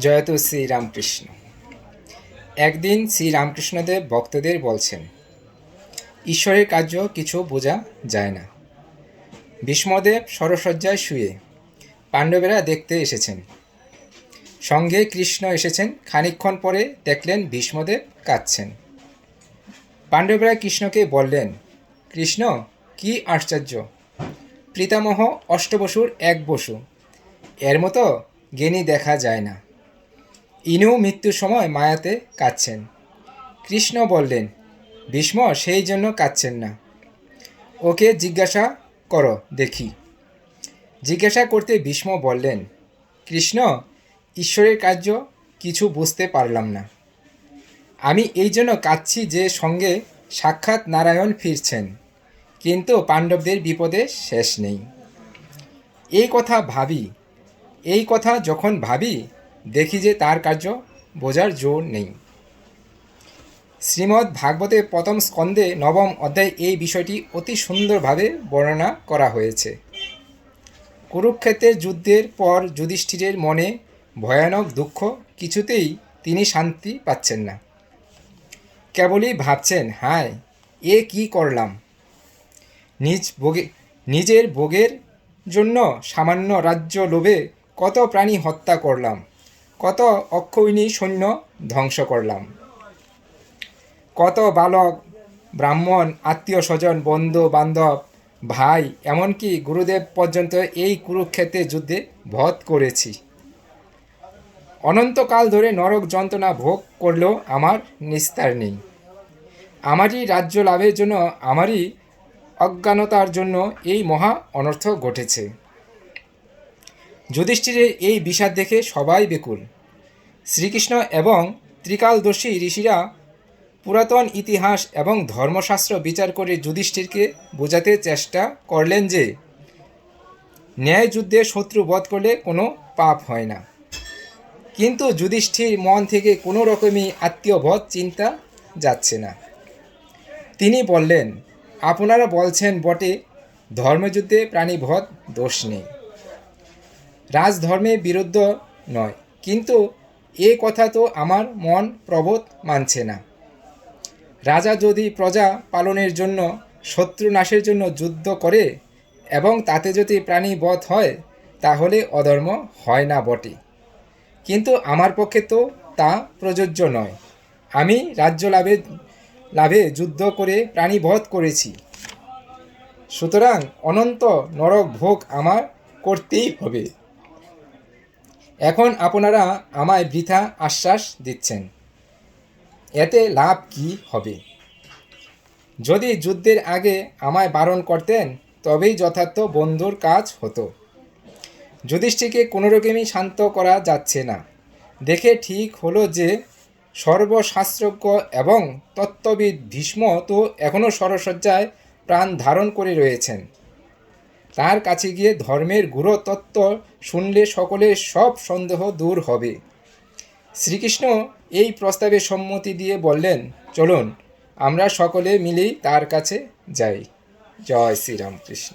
জয়ত শ্রীরামকৃষ্ণ। একদিন শ্রীরামকৃষ্ণদেব ভক্তদের বলছেন, ঈশ্বরের কার্য কিছু বোঝা যায় না। ভীষ্মদেব সরসজ্জায় শুয়ে পাণ্ডবেরা দেখতে এসেছেন। সঙ্গে কৃষ্ণ এসেছেন, খানিকক্ষণ পরে দেখলেন ভীষ্মদেব কাঁদছেন। পাণ্ডবেরা কৃষ্ণকে বললেন, কৃষ্ণ, কি আশ্চর্য! পিতামহ অষ্টবসুর এক বসু। এর মতো জ্ঞানী দেখা যায় না। ইনু মৃত্যুর সময় মায়াতে কাঁদছেন। কৃষ্ণ বললেন, ভীষ্ম সেই জন্য কাঁদছেন না। ওকে জিজ্ঞাসা করো, দেখি। জিজ্ঞাসা করতে ভীষ্ম বললেন, কৃষ্ণ, ঈশ্বরের কার্য কিছু বুঝতে পারলাম না। আমি এই জন্য কাঁদছি যে সঙ্গে সাক্ষাৎ নারায়ণ ফিরছেন, কিন্তু পাণ্ডবদের বিপদে শেষ নেই। এই কথা ভাবি, এই কথা যখন ভাবি দেখি যে তার কার্য বোঝার জোর নেই। শ্রীমদ্ ভাগবতে প্রথম স্কন্ধে নবম অধ্যায়ে এই বিষয়টি অতি সুন্দরভাবে বর্ণনা করা হয়েছে। কুরুক্ষেত্রের যুদ্ধের পর যুধিষ্ঠিরের মনে ভয়ানক দুঃখ, কিছুতেই তিনি শান্তি পাচ্ছেন না। কেবলই ভাবছেন, হায়, এ কি করলাম? নিজ ভোগে, নিজের ভোগের জন্য সামান্য রাজ্য লোভে কত প্রাণী হত্যা করলাম? কত অক্ষয়িনী সৈন্য ধ্বংস করলাম? কত বালক, ব্রাহ্মণ, আত্মীয় স্বজন, বন্ধু, বান্ধব, ভাই, এমনকি গুরুদেব পর্যন্ত এই কুরুক্ষেত্রে যুদ্ধে বধ করেছি। অনন্তকাল ধরে নরক যন্ত্রণা ভোগ করলেও আমার নিস্তার নেই। আমারই রাজ্য লাভের জন্য, আমারই অজ্ঞানতার জন্য এই মহা অনর্থ ঘটেছে। যুধিষ্ঠিরের এই বিষাদ দেখে সবাই বেকুল শ্রীকৃষ্ণ এবং ত্রিকালদর্শী ঋষিরা পুরাতন ইতিহাস এবং ধর্মশাস্ত্র বিচার করে যুধিষ্ঠিরকে বোঝাতে চেষ্টা করলেন যে ন্যায় যুদ্ধে শত্রু বধ করলে কোনো পাপ হয় না। কিন্তু যুধিষ্ঠির মন থেকে কোনো রকমই আত্মীয় বধ চিন্তা যাচ্ছে না। তিনি বললেন, আপনারা বলছেন বটে, ধর্মযুদ্ধে প্রাণীবধ দোষ নেই। রাজধর্মের বিরুদ্ধ নয়। কিন্তু এ কথা তো আমার মন প্রবোধ মানছে না। রাজা যদি প্রজা পালনের জন্য, শত্রু নাশের জন্য যুদ্ধ করে এবং তাতে যদি প্রাণী বধ হয়, তাহলে অধর্ম হয় না বটে। কিন্তু আমার পক্ষে তো তা প্রযোজ্য নয়। আমি রাজ্য লাভে লাভে যুদ্ধ করে প্রাণী বধ করেছি। সুতরাং অনন্ত নরক ভোগ আমার করতেই হবে। এখন আপনারা আমায় বৃথা আশ্বাস দিচ্ছেন। এতে লাভ কি হবে? যদি যুদ্ধের আগে আমায় বারণ করতেন, তবেই যথার্থ বন্ধুর কাজ হতো। যুধিষ্ঠিরকে কোনোরকমই শান্ত করা যাচ্ছে না। দেখে ঠিক হলো যে, সর্বশাস্ত্রজ্ঞ এবং তত্ত্ববিদ ভীষ্ম তো এখনও সরসজ্জায় প্রাণ ধারণ করে রয়েছেন। তার কাছে গিয়ে ধর্মের গুরুতত্ত্ব শুনলে সকলের সব সন্দেহ দূর হবে। শ্রীকৃষ্ণ এই প্রস্তাবে সম্মতি দিয়ে বললেন, চলুন, আমরা সকলে মিলেই তার কাছে যাই। জয় শ্রীরামকৃষ্ণ।